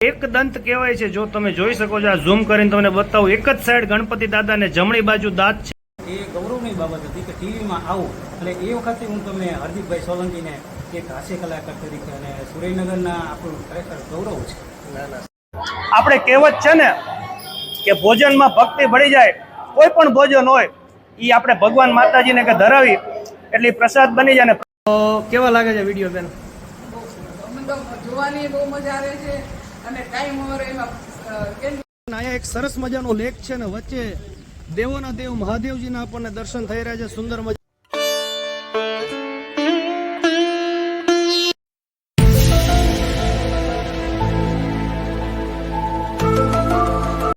એક દંત કહેવાય છે જો તમે જોઈ શકો છો આ ઝૂમ કરીને તમને બતાવું એક જ સાઈડ ગણપતિ દાદાને જમણી બાજુ દાંત છે. એ ગૌરવની બાબત હતી કે ટીવીમાં આવું એટલે એ વખતે હું તમને હાર્દિકભાઈ સોલંકીને એક હાસ્ય કલાકાર તરીકે અને સુરેન્દ્રનગરના આપણું ખરેખર ગૌરવ છે. આપણે કહેવત છે ને કે ભોજનમાં ભક્તિ ભળી જાય કોઈ પણ ભોજન હોય એ આપણે ભગવાન માતાજીને કે ધરાવી એટલે પ્રસાદ બની જાય ને. તો કેવા લાગે છે વીડિયો બેન? જોવાની બહુ મજા આવે છે. અને એક સરસ મજાનો લેક છે ને વચ્ચે દેવોના દેવ મહાદેવજીના આપણને દર્શન થઈ રહ્યા છે, સુંદર મજા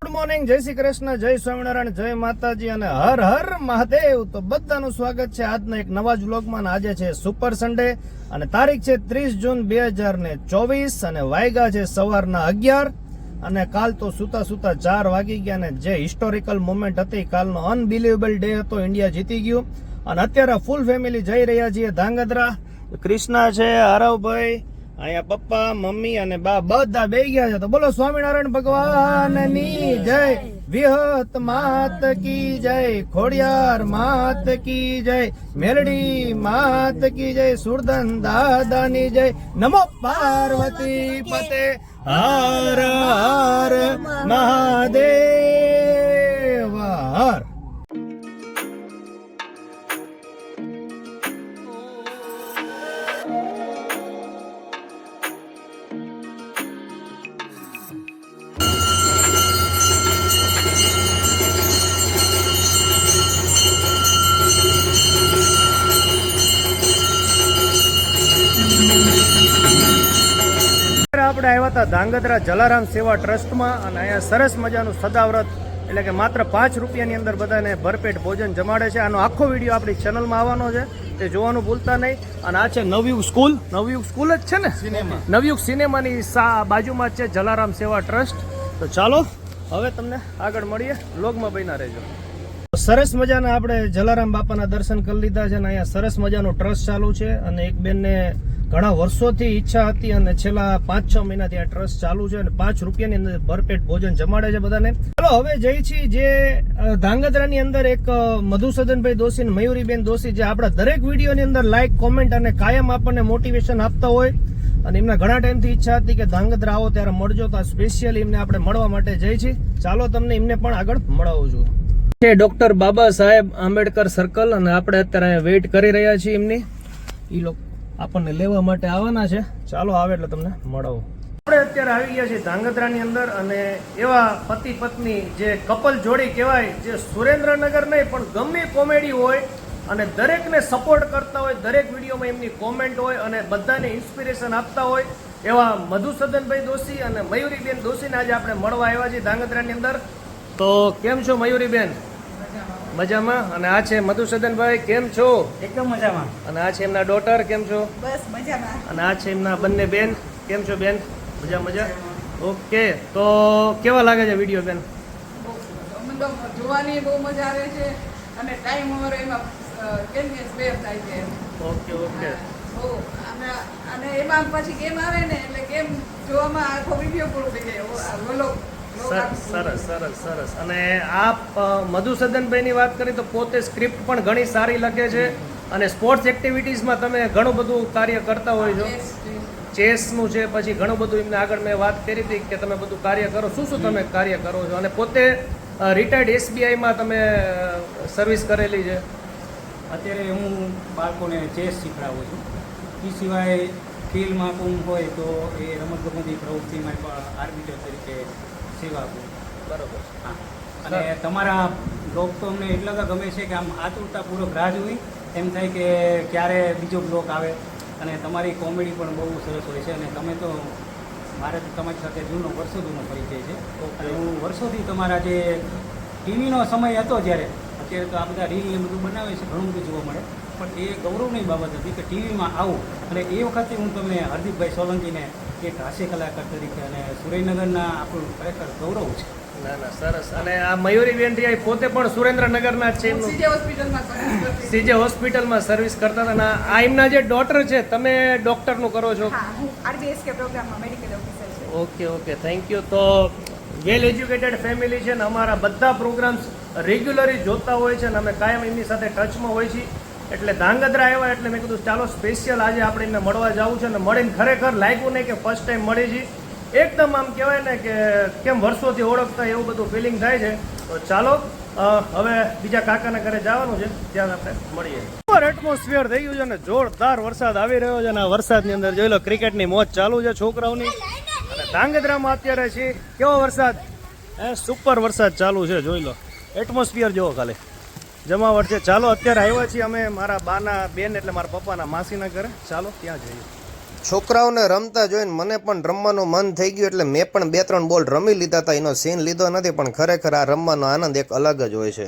મોર્નિંગ જય શ્રી કૃષ્ણ, જય સ્વામિનારાયણ, જય માતાજી અને હર હર મહાદેવ. તો બધાનું સ્વાગત છે આજના એક નવા જ વ્લોગમાં આજે છે સુપર સન્ડે અને તારીખ છે ત્રીસ જૂન બે હજાર ને ચોવીસ અને વાયગા છે સવારના અગિયાર. અને કાલ તો સુતા સુતા ચાર વાગી ગયા ને જે હિસ્ટોરિકલ મોમેન્ટ હતી. કાલનો અનબિલીવેબલ ડે હતો. ઇન્ડિયા જીતી ગયું. અને અત્યારે ફૂલ ફેમિલી જઈ રહ્યા છીએ ધાંગધ્રા. કૃષ્ણા છે, હરવભાઈ, અહીંયા પપ્પા, મમ્મી અને બા બધા બે ગયા છે. તો બોલો સ્વામિનારાયણ ભગવાનની જય. વિહત માત કી જય, ખોડિયાર માત કી જય, મેરડી માત કી જય સુરદન દાદાની જય. નમો પાર્વતી પતે. હર હર મહાદેવ. આપણે આવ્યા હતા ધાંગધ્રા જલારામ સેવા ટ્રસ્ટમાં અને અહીંયા સરસ મજાનું સદાવ્રત એટલે કે માત્ર પાંચ રૂપિયાની અંદર બધાને ભરપેટ ભોજન જમાડે છે. આનો આખો વીડિયો આપણી ચેનલમાં આવવાનો છે. તે જોવાનું ભૂલતા નહીં. અને આ છે નવયુગ સ્કૂલ. નવયુગ સ્કૂલ જ છે ને? સિનેમા. નવયુગ સિનેમાની બાજુમાં છે જલારામ સેવા ટ્રસ્ટ. તો ચાલો હવે તમને આગળ મળીએ. લોગમાં બન્યા રહેજો. સરસ મજાના આપણે જલારામ બાપાના દર્શન કરી લીધા છે અને અહીંયા સરસ મજાનો ટ્રસ્ટ ચાલુ છે. અને એક બેનને ઘણા વર્ષોથી ઈચ્છા હતી અને છેલ્લા પાંચ છ મહિનાથી આ ટ્રસ્ટ ચાલુ છે અને પાંચ રૂપિયાની અંદર ભરપેટ ભોજન જમાડે છે બધાને. ચાલો, હવે જઈ છીએ જે ધાંગધ્રાની અંદર એક મધુસદનભાઈ દોશી મયુરીબેન દોશી જે આપણા દરેક વિડીયોની અંદર લાઈક કોમેન્ટ અને કાયમ આપણને મોટિવેશન આપતા હોય. અને એમના ઘણા ટાઈમથી ઈચ્છા હતી કે ધાંગધ્રા આવો ત્યારે મળજો તો સ્પેશિયલી એમને આપણે મળવા માટે જઈ છીએ. ચાલો, તમને એમને પણ આગળ મળાવું છું. છે ડોક્ટર બાબા સાહેબ આંબેડકર સર્કલ અને આપણે અત્યારે વેઇટ કરી રહ્યા છીએ એમની. એ લોકો આપણને લેવા માટે આવવાના છે. ચાલો આવે એટલે તમને મળાવો. આપણે અત્યારે આવી ગયા છીએ ધાંગધ્રાની અંદર અને એવા પતિ પત્ની જે કપલ જોડી કહેવાય, જે સુરેન્દ્રનગર નહીં, પણ ગમે કોમેડી હોય અને દરેકને સપોર્ટ કરતા હોય, દરેક વિડીયોમાં એમની કોમેન્ટ હોય અને બધાને ઇન્સ્પિરેશન આપતા હોય, એવા મધુસદનભાઈ દોશી અને મયુરીબેન દોશીને આજે આપણે મળવા આવ્યા છીએ ધાંગધ્રાની અંદર. તો કેમ છો મયુરીબેન? મજામાં? અને આ છે મધુસદનભાઈ કેમ છો? એકદમ મજામાં. અને આ છે એમના ડોટર કેમ છો? બસ મજામાં. અને આ છે એમના બંને બેન કેમ છો બેન? મજા મજા? ઓકે તો કેવા લાગે છે વીડિયો બેન? બહુ સરસ. જોવાની બહુ મજા આવે છે અને ટાઈમ ઓવર એમાં કેમ કે સ્પેર થાય છે ઓકે ઓકે. અને અને એમાં પછી ગેમ આવે ને એટલે ગેમ જોવામાં આખો વીડિયો પૂરો થઈ જાય. સર- સરસ સરસ સરસ. અને આપ મધુસદનભાઈની વાત કરીએ તો પોતે સ્ક્રિપ્ટ પણ ઘણી સારી લખે છે અને સ્પોર્ટ્સ એક્ટિવિટીઝમાં તમે ઘણું બધું કાર્ય કરતા હોય છો. ચેસનું છે પછી ઘણું બધું એમને આગળ મેં વાત કરી હતી કે તમે બધું કાર્ય કરો. શું શું તમે કાર્ય કરો છો? અને પોતે રિટાયર્ડ એસબીઆઈમાં તમે સર્વિસ કરેલી છે? અત્યારે હું બાળકોને ચેસ શીખડાવું છું. એ સિવાય ખેલ મહાકુંભ હોય તો એ રમતગમતની પ્રવૃત્તિમાં આર્બિટર તરીકે સેવા આપું. બરોબર. હા. અને તમારા બ્લોગ તો અમને એટલા બધા ગમે છે કે આમ આતુરતાપૂર્વક રાહ જોઈ એમ થાય કે ક્યારે બીજો બ્લોગ આવે. અને તમારી કોમેડી પણ બહુ સરસ હોય છે. અને તમે તો મારે તો તમારી સાથે જૂનો વર્ષો જૂનો પરિચય છે. અને હું. વર્ષોથી તમારા જે ટીવીનો સમય હતો જ્યારે અત્યારે તો આ બધા રીલ ને બધું બનાવે છે ઘણું બધું જોવા મળે. પણ એ ગૌરવની બાબત હતી કે ટીવીમાં આવું. અને એ વખતે હું તમને હરદીપભાઈ સોલંકીને એક હાસ્ય કલાકાર તરીકે અને સુરેન્દ્રનગરના આપણું ખરેખર ગૌરવ છે. ના ના સરસ. અને આ મયુરી વેન્દ્રિયા પોતે પણ સુરેન્દ્રનગરના જ છે સીજે હોસ્પિટલમાં સર્વિસ કરતી. સીજે હોસ્પિટલમાં સર્વિસ કરતા હતા. અને આ એમના જે ડોટર છે તમે ડોક્ટરનું કરો છો? હા હું આરબીએસકે પ્રોગ્રામમાં મેડિકલ ઓફિસર છું. ઓકે ઓકે થેન્ક યુ તો વેલ એજ્યુકેટેડ ફેમિલી છે ને અમારા બધા પ્રોગ્રામ્સ રેગ્યુલરી જોતા હોય છે અને અમે કાયમ એમની સાથે ટચમાં હોય છીએ. એટલે ધાંગધ્રા આવ્યા એટલે મેં કીધું, ચાલો સ્પેશિયલ આજે આપણે એમને મળવા જવું છે. ને મળીને ખરેખર લાગ્યું નહીં કે ફર્સ્ટ ટાઈમ મળી છીએ એકદમ આમ કહેવાય ને કે કેમ વર્ષોથી ઓળખતા એવું બધું ફિલિંગ થાય છે. તો ચાલો હવે બીજા કાકાના ઘરે જવાનું છે. ત્યાં આપણે મળીએ. સુપર એટમોસ્ફિયર થઈ ગયું છે ને જોરદાર વરસાદ આવી રહ્યો છે અને આ વરસાદની અંદર જોઈ લો ક્રિકેટની મોજ ચાલુ છે છોકરાઓની. અને ધાંગધ્રામાં અત્યારે છે, કેવો વરસાદ? એ સુપર વરસાદ ચાલુ છે, જોઈ લો. એટમોસ્ફિયર જેવો ખાલી. જમાવટ છે. ચાલો અત્યારે આવ્યા છીએ અમે મારા બાના બેન એટલે મારા પપ્પાના માસીના ઘરે. ચાલો ત્યાં જઈએ. છોકરાઓને રમતા જોઈને મને પણ રમવાનું મન થઈ ગયું એટલે મેં પણ બે ત્રણ બોલ રમી લીધા હતા. એનો સીન લીધો નથી પણ ખરેખર આ રમવાનો આનંદ એક અલગ જ હોય છે.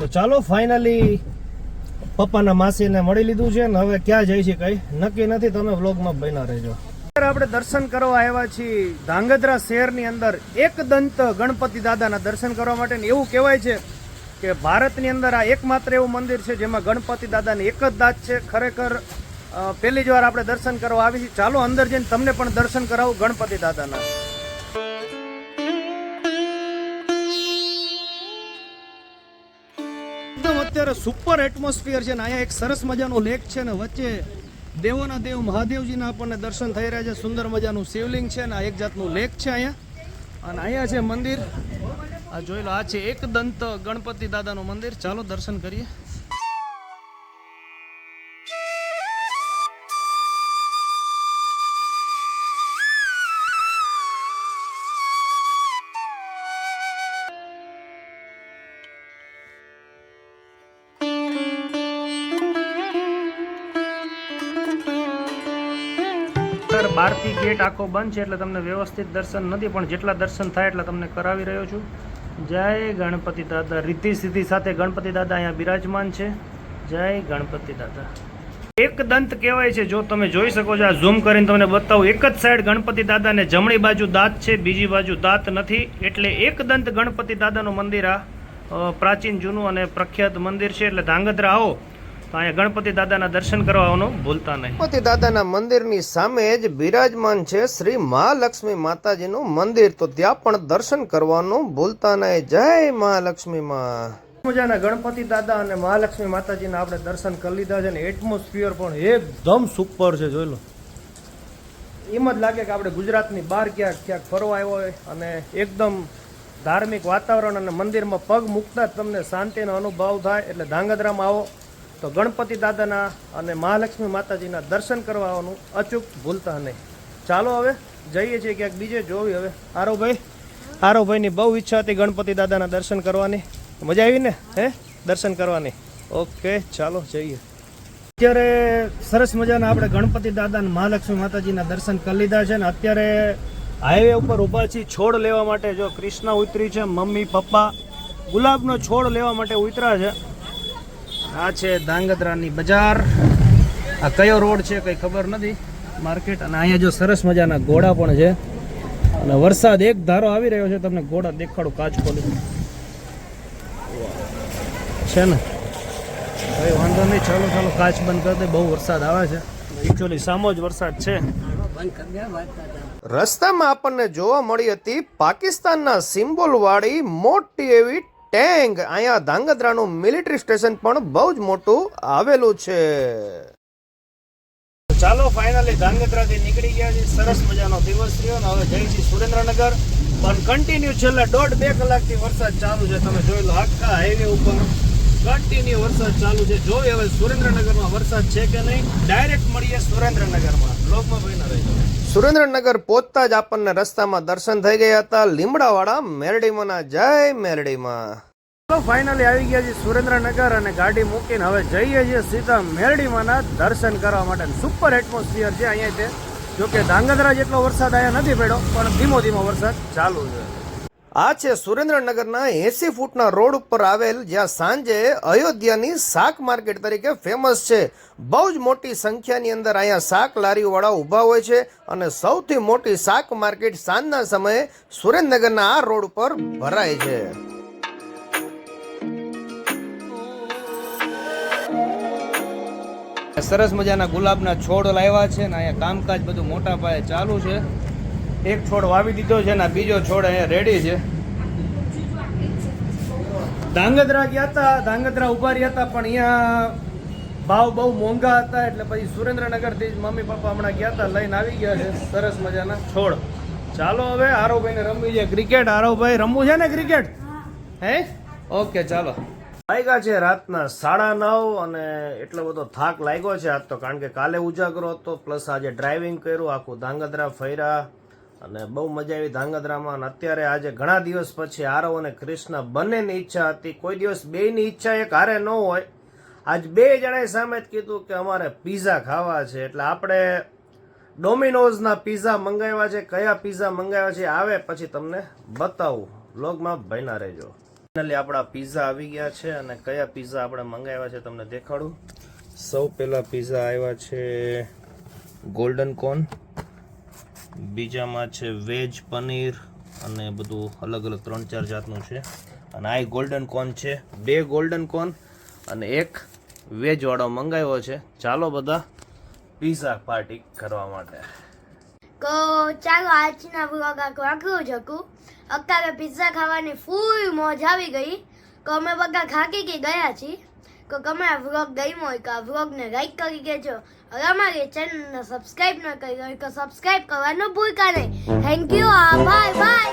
તો ચાલો ફાઇનલી પપ્પાના માસીને મળી લીધું છે ને હવે ક્યાં જઈ છે કઈ? નક્કી નથી, તમે વ્લોગમાં બન્યા રહેજો. આપણે દર્શન કરવા આવ્યા છીએ ધાંગધ્રા શહેરની અંદર એક દંત ગણપતિ દાદાના દર્શન કરવા માટે એવું કહેવાય છે કે ભારતની અંદર આ એકમાત્ર એવું મંદિર છે જેમાં ગણપતિ દાદાની એક જ દાંત છે. ખરેખર પહેલી જ વાર આપણે દર્શન કરવા આવી છીએ. ચાલો અંદર જઈને તમને પણ દર્શન કરાવું ગણપતિ દાદાના. અત્યારે સુપર એટમોસ્ફિયર છે ને અહીંયા એક સરસ મજાનો લેક છે ને વચ્ચે દેવોના દેવ મહાદેવજીના આપણને દર્શન થઈ રહ્યા છે. સુંદર મજાનું શિવલિંગ છે ને આ એક જાતનું લેક છે અહીંયા. અને અહીંયા છે મંદિર. આ જોઈ લો, આ છે એક દંત ગણપતિ દાદાનું મંદિર. ચાલો દર્શન કરીએ. બહારથી ગેટ આખો બંધ છે એટલે તમને વ્યવસ્થિત દર્શન નથી, પણ જેટલા દર્શન થાય એટલા તમને કરાવી રહ્યો છું. જય ગણપતિ દાદા. રીતિ સિદ્ધિ સાથે ગણપતિ દાદા અહીંયા બિરાજમાન છે. જય ગણપતિ દાદા. એક દંત કહેવાય છે, જો તમે જોઈ શકો છો, આ ઝૂમ કરીને તમને બતાવું. એક જ સાઈડ ગણપતિ દાદાને જમણી બાજુ દાંત છે, બીજી બાજુ દાંત નથી. એટલે એક દંત ગણપતિ દાદાનું મંદિર આ પ્રાચીન જૂનું અને પ્રખ્યાત મંદિર છે. એટલે ધાંગધ્રા, આવો. અહીંયા ગણપતિ દાદાના દર્શન કરવાનું ભૂલતા નહીં. ગણપતિ દાદાના મંદિરની સામે જ બિરાજમાન છે શ્રી મહાલક્ષ્મી માતાજીનું મંદિર. તો ત્યાં પણ દર્શન કરવાનું ભૂલતા નહીં. જય મહાલક્ષ્મી માં. મજાના ગણપતિ દાદા અને મહાલક્ષ્મી માતાજીના આપણે દર્શન કરી લીધા છે અને એટમોસ્ફિયર પણ એકદમ સુપર છે, જોઈ લો. એમ જ લાગે કે આપણે ગુજરાતની બહાર ક્યાંક ક્યાંક ફરવા આવ્યો હોય અને એકદમ ધાર્મિક વાતાવરણ અને મંદિરમાં પગ મૂકતા જ તમને શાંતિનો અનુભવ થાય. એટલે ધાંગધ્રામાં આવો. તો ગણપતિ દાદાના અને મહાલક્ષ્મી માતાજીના દર્શન કરવા આવવાનું અચૂક ભૂલતા નહીં. ચાલો હવે જઈએ છીએ ક્યાંક બીજે, જોવી હવે. આરોભાઈ આરોભાઈની બહુ ઈચ્છા હતી ગણપતિ દાદાના દર્શન કરવાની. મજા આવી ને? હે? દર્શન કરવાની. ઓકે, ચાલો જઈએ. અત્યારે સરસ મજાના આપણે ગણપતિ દાદા અને મહાલક્ષ્મી માતાજીના દર્શન કરી લીધા છે ને અત્યારે હાઈવે ઉપર ઊભા છીએ છોડ લેવા માટે. જો કૃષ્ણ ઉતરી છે, મમ્મી, પપ્પા, ગુલાબનો છોડ લેવા માટે ઉતરા છે. આ છે ધાંગધ્રાની બજાર. આ કયો રોડ છે કંઈ ખબર નથી માર્કેટ. અને અહીંયા જો સરસ મજાના ઘોડા પણ છે. અને વરસાદ એક ધારો આવી રહ્યો છે, તમને ઘોડા દેખાડું કાચ ખોલી. છે ને? કઈ વાંધો નહીં, ચાલો ચાલો, કાચ બંધ કરી દે, બહુ વરસાદ આવે છે. એકચ્યુઅલી સામો જ વરસાદ છે. રસ્તામાં આપણને જોવા મળી હતી પાકિસ્તાનના સિમ્બોલ વાળી મોટી એવી ટેંક અહીંયા ધાંગધ્રાનું મિલિટરી સ્ટેશન પણ બહુ જ મોટું આવેલું છે. ચાલો ફાઇનલી ધાંગધ્રાથી નીકળી ગયા છે સરસ મજાનો દિવસ રહ્યો ને હવે જઈ છીએ સુરેન્દ્રનગર. પણ કન્ટિન્યુ છેલ્લા દોઢ બે કલાકથી વરસાદ ચાલુ છે. તમે જોઈ લો આખા હાઈવે ઉપર. કન્ટિન્યુ વરસાદ ચાલુ છે. જોઈએ હવે સુરેન્દ્રનગરમાં વરસાદ છે કે નહીં? ડાયરેક્ટ મળીએ સુરેન્દ્રનગરમાં. બ્લોગમાં ભાઈ રહી સુરેન્દ્રનગર પહોંચતા જ આપણને રસ્તામાં દર્શન થઈ ગયા હતા. લીમડાવાળા મેરડીમાંના જય મેરડીમાં. તો ફાઇનલી આવી ગયા છે સુરેન્દ્રનગર અને ગાડી મૂકીને હવે જઈએ છીએ સીધા મેરડીમાંના દર્શન કરવા માટે. સુપર એટમોસ્ફિયર છે અહીંયા તે. જો કે ધાંગધ્રા જેટલો વરસાદ અહીંયા નથી પડ્યો પણ ધીમો ધીમો વરસાદ ચાલુ છે. આ છે સુરેન્દ્રનગરના એસી ફૂટના રોડ ઉપર આવેલ જ્યાં સાંજે અયોધ્યાની શાક માર્કેટ તરીકે ફેમસ છે. બહુ જ મોટી સંખ્યાની અંદર અહીંયા શાક લારીઓવાળા ઊભા હોય છે અને સૌથી મોટી શાક માર્કેટ સાંજના સમયે સુરેન્દ્રનગરના આ રોડ ઉપર ભરાય છે. સરસ મજાના ગુલાબના છોડ લાવ્યા છે ને અહીંયા કામકાજ બધું મોટા પાયે ચાલુ છે. એક છોડ વાવી દીધો છે ને બીજો છોડ અહીંયા રેડી છે. ધાંગધ્રા ગયા હતા ધાંગધ્રા ઊભા રહ્યા હતા પણ અહીંયા ભાવ બહુ મોંઘા હતા એટલે પછી સુરેન્દ્રનગરથી જ મમ્મી પપ્પા હમણાં ગયા હતા લઈને આવી ગયા છે. સરસ મજાના છોડ. ચાલો હવે આરવભાઈને રમવી છે. ક્રિકેટ આરવભાઈ રમવું છે ને ક્રિકેટ? હે. ઓકે ચાલો. લાગ્યા છે રાતના સાડા નવ અને એટલો બધો થાક લાગ્યો છે આજ તો કારણ કે કાલે ઉજાગરો હતો પ્લસ આજે ડ્રાઇવિંગ કર્યું આખું ધાંગધ્રા ફર્યા. અને બહુ મજા આવી ધાંગધ્રામાં. અત્યારે આજે ઘણા દિવસ પછી આરવ અને કૃષ્ણ બંનેની ઈચ્છા હતી. કોઈ દિવસ બેયની ઈચ્છા એક હારે ન હોય. આજ બે જણાએ સામે જ કીધું કે અમારે પીઝા ખાવા છે. એટલે આપણે ડોમિનોઝના પીઝા મંગાવ્યા છે. કયા પીઝા મંગાવ્યા છે આવે પછી તમને બતાવું. બ્લોગમાં ભયના રહેજો. ફાઇનલી આપણા પીઝા આવી ગયા છે અને કયા પીઝા આપણે મંગાવ્યા છે તમને દેખાડું. સૌ પહેલાં પીઝા આવ્યા છે ગોલ્ડન કોર્ન બીજામાં છે વેજ પનીર અને બધું અલગ અલગ ત્રણ ચાર જાતનું છે. અને આ ગોલ્ડન કોર્ન છે. બે ગોલ્ડન કોર્ન અને એક વેજવાળો મંગાવ્યો છે. ચાલો બધા પીઝા પાર્ટી કરવા માટે. તો ચાલો આજના વ્લોગ આખો આખું શકું અત્યારે પિઝા ખાવાની ફૂલ મોજ આવી ગઈ. તો અમે બધા ખાકી ગયા છીએ. તો તમે આ વ્લોગ ગમ્યો હોય તો આ વ્લોગને લાઈક કરી દેજો. હવે અમારી ચેનલને સબસ્ક્રાઈબ ન કરી હોય તો સબસ્ક્રાઈબ કરવાનું ભૂલતા નહીં. Thank you bye bye